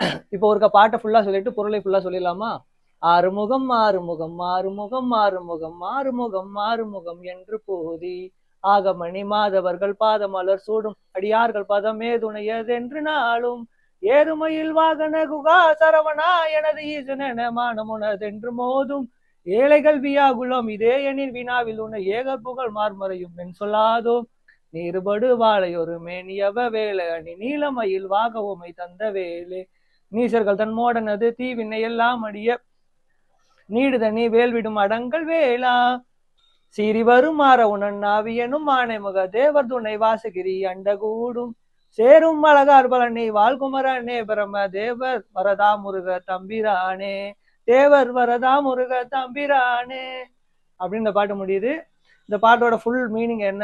இப்போ ஒருக்க பாட்டை ஃபுல்லா சொல்லிட்டு பொருளை ஃபுல்லா சொல்லிடலாமா? ஆறுமுகம் ஆறுமுகம் ஆறுமுகம் ஆறுமுகம் ஆறுமுகம் ஆறுமுகம் என்று போதி. ஆகமணி மாதவர்கள் பாதமலர் சூடும். அடியார்கள் பதமே துணையதென்று நாளும். ஏறுமையில் வாகன குகா சரவணா எனது ஈசனென மானமுனதென்று மோதும். ஏழைகள் வியாகுலம் இதே எனில் வினாவில் உன்னை ஏக புகழ் மார்மறையும் என் சொல்லாதோ. நீருபடு வாழையொரு மேனியவ வேலை அணி நீலமயில் வாகவுமை தந்த வேலே நீசர்கள் தன் மோடனது தீவினை எல்லாம் அடிய. நீடுதனி வேல்விடும் அடங்கல் வேளா. சீறி வருமாற மாற உணன் நாவியனும் தேவர் துணை வாசகிரி அண்டகூடும். சேரும் அழகார் பழனி வால்குமரனே பிரம தேவர் வரதா முருக தம்பிரானே. தேவர் வரதா முருக தம்பிரானே. அப்படின்னு இந்த பாட்டு முடியுது. இந்த பாட்டோட ஃபுல் மீனிங் என்ன?